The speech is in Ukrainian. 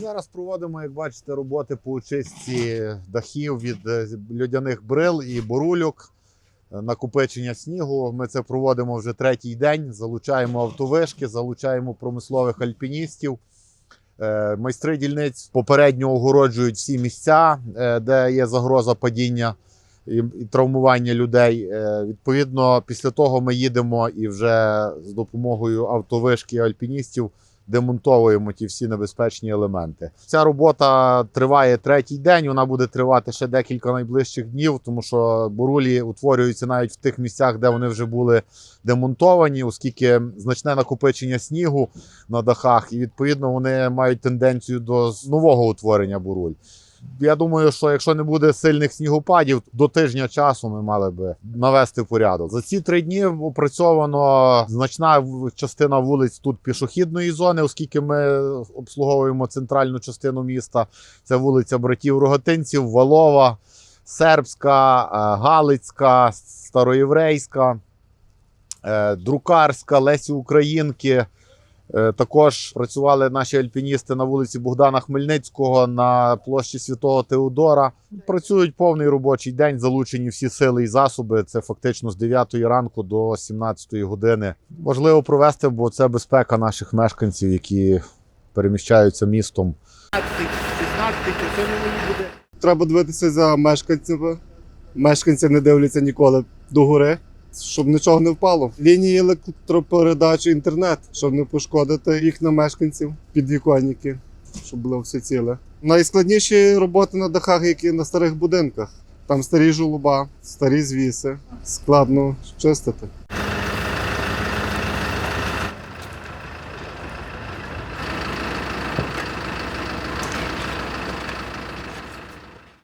зараз проводимо, як бачите, роботи по очистці дахів від е, льодяних брил і бурульок, е, накопичення снігу. Ми це проводимо вже третій день. Залучаємо автовишки, залучаємо промислових альпіністів. Е, Майстри дільниць попередньо огороджують всі місця, де є загроза падіння і, травмування людей. Відповідно, після того ми їдемо і вже з допомогою автовишки альпіністів демонтовуємо ті всі небезпечні елементи. Ця робота триває третій день. Вона буде тривати ще декілька найближчих днів, тому що бурулі утворюються навіть в тих місцях, де вони вже були демонтовані, оскільки значне накопичення снігу на дахах, і відповідно вони мають тенденцію до нового утворення буруль. Я думаю, що якщо не буде сильних снігопадів, до тижня часу ми мали би навести порядок. За ці три дні опрацьовано значна частина вулиць тут пішохідної зони, оскільки ми обслуговуємо центральну частину міста. Це вулиця братів Рогатинців, Валова, Сербська, е, Галицька, Староєврейська, е, Друкарська, Лесі Українки. Е, Також працювали наші альпіністи на вулиці Богдана Хмельницького на площі Святого Теодора. Працюють повний робочий день, залучені всі сили і засоби. Це фактично з 9 ранку до 17 години. Важливо провести, бо це безпека наших мешканців, які переміщаються містом. 16 це не буде. Треба дивитися за мешканцями. Мешканці не дивляться ніколи догори, щоб нічого не впало. Лінії електропередачі, інтернет, щоб не пошкодити їх на мешканців, підвіконники, щоб було все ціле. Найскладніші роботи на дахах, які на старих будинках. Там старі жолоба, старі звіси, складно чистити.